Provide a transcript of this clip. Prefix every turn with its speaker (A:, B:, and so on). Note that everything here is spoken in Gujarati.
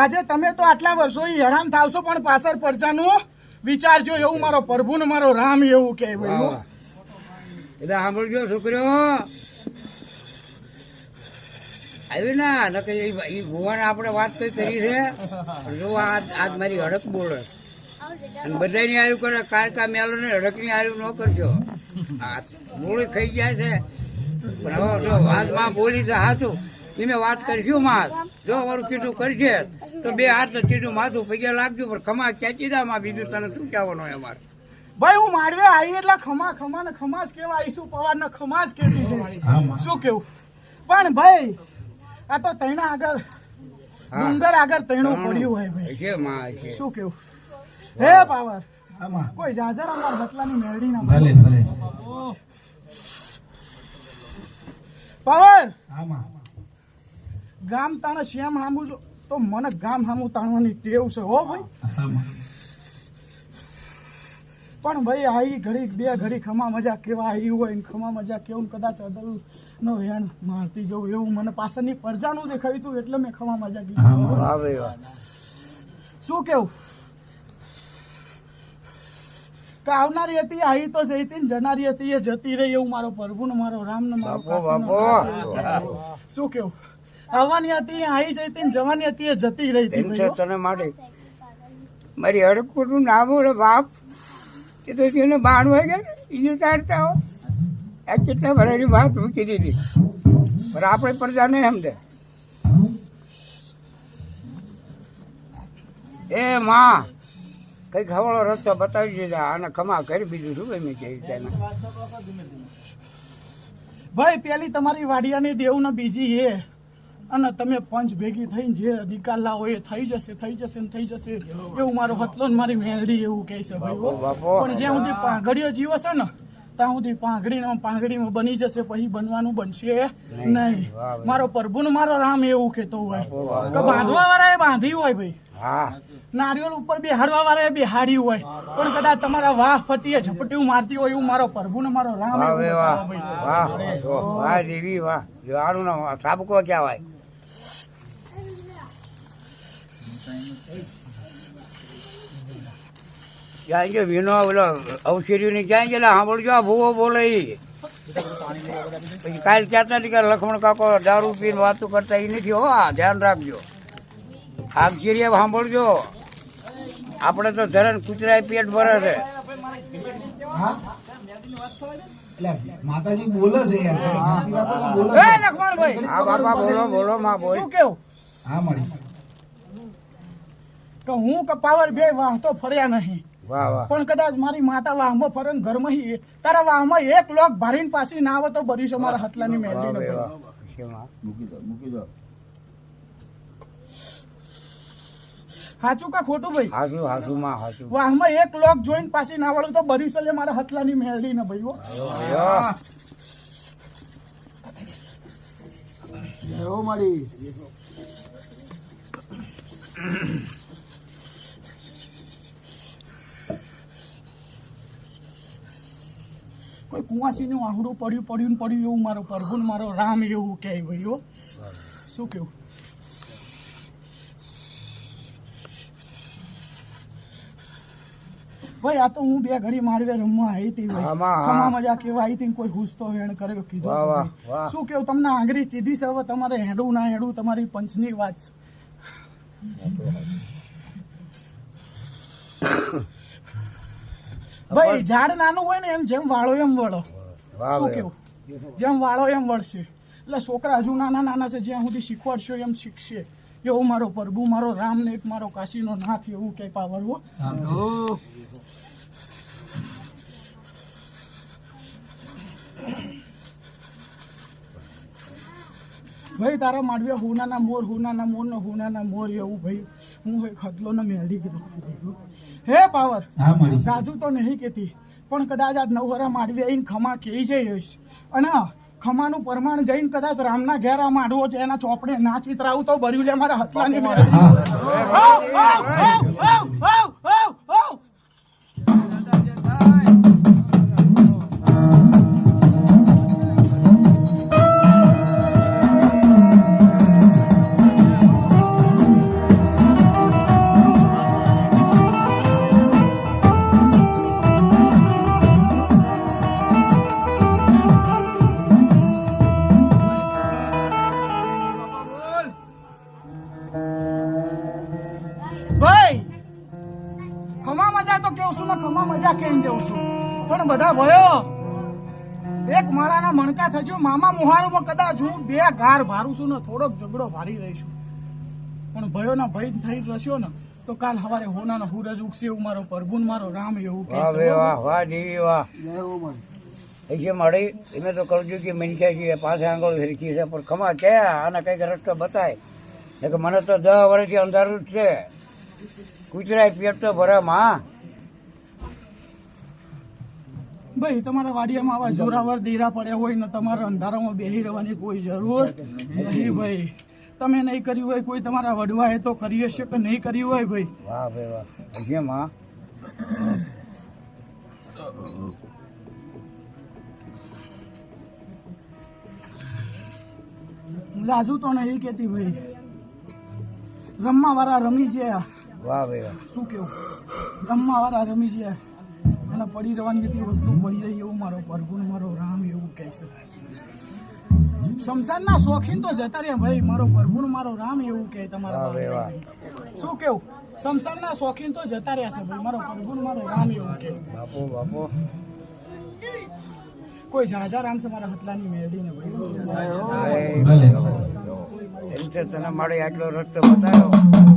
A: આજે તમે તો આટલા વર્ષો હેરાન થાવશો, પણ પાછળ પડચાનું વિચારજો એવું મારો પ્રભુ ને મારો રામ એવું કે
B: એટલે સાંભળજો છોકરીઓ. આવી ના નકે ભુવાને આપણે વાત કઈ કરી છે. જો આજ મારી હડક બોલે. અને બધાની આયુ કરે કાયકા મેલો ને હડકની આયુ ન કરજો. આ મૂળ ખાઈ જાય છે. પણ હવે વાતમાં બોલી તો હાચું. એને વાત કરશું માં જો અમારું કીધું કરશે તો બે હાથ કીધું માથું પગે લાગજો પણ ખમા ખેંચી દા માં બીજું તને શું કહેવાનું હોય અમારે?
A: ભાઈ હું મારવે આવી એટલે ખમા ખમા ને ખમા જ કેવા આવીશું પવાર ને ખમા જ કેવી શું કેવું? પણ ભાઈ આ તો તૈણા આગળ ડુંગર આગળ તૈણું પડ્યું હોય ભાઈ.
B: છે માં છે.
A: શું કેવું? હે. પાવર. કોઈ જાજર અમાર હતલાની મેળડી ના
C: ભલે ભલે.
A: પાવર.
C: આમાં
A: ગામ તાણે શ્યામ હામું છો? તો મને ગામ હામું તાણવાની ટેવ છે હો ભાઈ. પણ ભાઈ આવી ઘડી બે ઘડી ખમા મજા કેવા આવી હોય ખમા મજા કેવું કદાચ અદલ નો વેણ મારતી જવું એવું મને પાછળની પરજાનું દેખાયું હતું એટલે મેં ખમા મજા કીધું. શું કેવું? કે આવનારી હતી આવી તો જઈ હતી જનારી હતી એ જતી રહી એવું મારો પ્રભુ ને મારો રામ ને મારો. શું કેવું? આવવાની હતી આવી જઈ હતી ને જવાની હતી એ જતી રહી હતી
B: તને માટે. મારી હડકું નામ બોલે બાપ. એ તો એને બાણ વાગે બીજું તારતા હો. આ કેટલા ભરાની વાત મૂકી દીધી. પણ આપણે પ્રજા નહીં સમજે એ માં કઈ ખવડો રસ્તો બતાવી દીધા આને ખમા કરી બીજું શું એમ કે
A: ભાઈ પેલી તમારી વાડિયાની દેવું ને બીજી એ અને તમે પંચ ભેગી થઈને જે નિકાલ લાવો એ થઈ જશે થઈ જશે ને થઈ જશે. એવું મારો હતલો ને મારી મેરડી એવું કહે છે ભાઈ પણ જ્યાં સુધી પાંઘડીઓ જીવો છે ને ત્યાં સુધી પાંઘડી પાંઘડીમાં બની જશે પછી બનવાનું બનશે નહીં. મારો પ્રભુ ને મારો રામ એવું કહેતો હોય. કે બાંધવા વાળા એ બાંધી હોય ભાઈ.
B: હા.
A: નારિયેળ ઉપર બેહાડવા વાળા એ બેહાડી હોય. પણ કદાચ તમારા વાહ ફટીએ ઝપટ્યું મારતી હોય એવું મારો પ્રભુ ને મારો રામ
B: વાહ દેવી વાહ. સાબકો કહેવાય ત્યાં છે વિનો? ઓલો અવશેરીની જાય છે? સાંભળજો આ ભૂવો બોલે ઈ. પછી કાલ કહેતા નથી કે લક્ષ્મણ કાકો દારૂ પીને વાતો કરતા એ નથી હો આ ધ્યાન રાખજો. આગજીરી સાંભળજો. આપણે તો ધરણ કૂતરાય પેટ ભરે છે.
C: માતાજી બોલે છે યાર બોલે
A: એ
B: બોલો બોલો માં બોલ.
A: શું કેવું?
C: હા મળી.
A: કે હું કે પાવર બે વાહ તો ફર્યા નહીં
B: વાહ વાહ
A: પણ કદાચ મારી માતા વાહમાં ફરે ઘરમાં તારા વાહમાં એક લોક ભારીને પાછી ના આવે તો બરીશો મારા હતલાની
B: વાહ
A: મેલડી
B: ભાઈ
A: ને
B: વાહ. શેમાં?
A: સાચું કા ખોટું ભાઈ
B: હાસુ હાસુ માં હાસુ
A: વાહમાં એક લોક જોઈન પાછી ના વળું તો બરીશો લે મારા હતલાની મેલડી ને ભાઈ.
B: યો.
A: કોઈ કુંવાસી નું આહડું પડ્યું પડ્યું ને પડ્યું એવું મારો પ્રભુ મારો રામ એવું કહે ભાઈ હો. શું કેવું? ભાઈ આ તો હું બે ઘડી મારવે રમવા આવી હતી ખમા મજા કેવા આવી હતી કોઈ હુસ તો વેણ કર્યો કીધો. શું કેવું તમને આંગળી ચીધી છે? હવે તમારે હેડું ના હેડું તમારી પંચની વાત છે. ભાઈ ઝાડ નાનું હોય ને એમ જેમ વાળો એમ વળો. શું કેવું? જેમ વાળો એમ વળશે. એટલે છોકરા હજુ નાના નાના છે જ્યાં સુધી શીખવાડશો એમ શીખશે. એવો મારો પ્રભુ મારો રામ ને એક મારો કાશીનો નાથ એવું કે પાવરવો ભાઈ તારા માંડવ્યા હુનાના મોર હુનાના મોર ને હુનાના મોર એવું ભાઈ. હું ભાઈ ખતલો ને મેળવી કીધું. હે પાવર
C: હા મળી
A: સાજુ તો નહીં કેતી પણ કદાચ આજ નવહરા માંડવી આવીને ખમા કહી જઈશ અને ખમાનું પ્રમાણ જઈને કદાચ રામના ઘેર આ માંડવો છે એના ચોપડે ના ચિતરાવું તો ભર્યું લે મારા હથલાની મજા છું. પણ બધા ભયો. એક માળાના મણકા થજો મામા મુહારોમાં કદાચ હું બે ગાર ભારું છું ને થોડોક ઝઘડો ભારી રહીશું. પણ ભયોના ભય થઈ રસ્યો ને તો કાલ સવારે હોનાનો હુરજ ઉગશે એવું મારો પરભુન મારો રામ એવું કહે
B: વાહ. વાહ વાહ દેવી વાહ. એ મળી એને તો કરજો કે મનક્યા છે પાસે આંગળ ફેરકી છે પણ ખમા કે આને કંઈક રસ્તો બતાય. એટલે મને તો દસ વર્ષથી અંધારું જ છે. કૂતરાય પેટ તો ભરે માં
A: ભાઈ તમારા વાડિયામાં આવા જોરાવર દેરા પડ્યા હોય ને તમારે અંધારામાં બેસી રહેવાની કોઈ જરૂર નહીં ભાઈ. તમે નહીં કર્યું હોય કોઈ તમારા વડવાએ તો કરી હશે કે નહીં કર્યું હોય ભાઈ?
B: વાહ ભાઈ વાહ. હજી માં.
A: રાજુ તો નહીં કેતી ભાઈ. રમવા વાળા રમી ગયા.
B: વાહ ભાઈ વાહ.
A: શું કેવું? રમવા વાળા રમી ગયા. અને પડી રહેવાની હતી વસ્તુ પડી રહી એવું મારો પરગુણ મારો રામ એવું કહે છે. શમશાનના શોખીન તો જતા રહ્યા ભાઈ મારો પરગુણ મારો રામ એવું કહે તમારા શું કેવું? શમશાનના શોખીન તો જતા રહ્યા છે ભાઈ મારો પરગુણ મારો રામ એવું કહે.
B: બાપો બાપો.
A: કોઈ જાજા રામ છે મારા હતલાની મેળીને ભાઈ?
B: ભાઈ
C: ભલે
B: એમ છે તને મારે આટલો રસ્તો બતાવ્યો?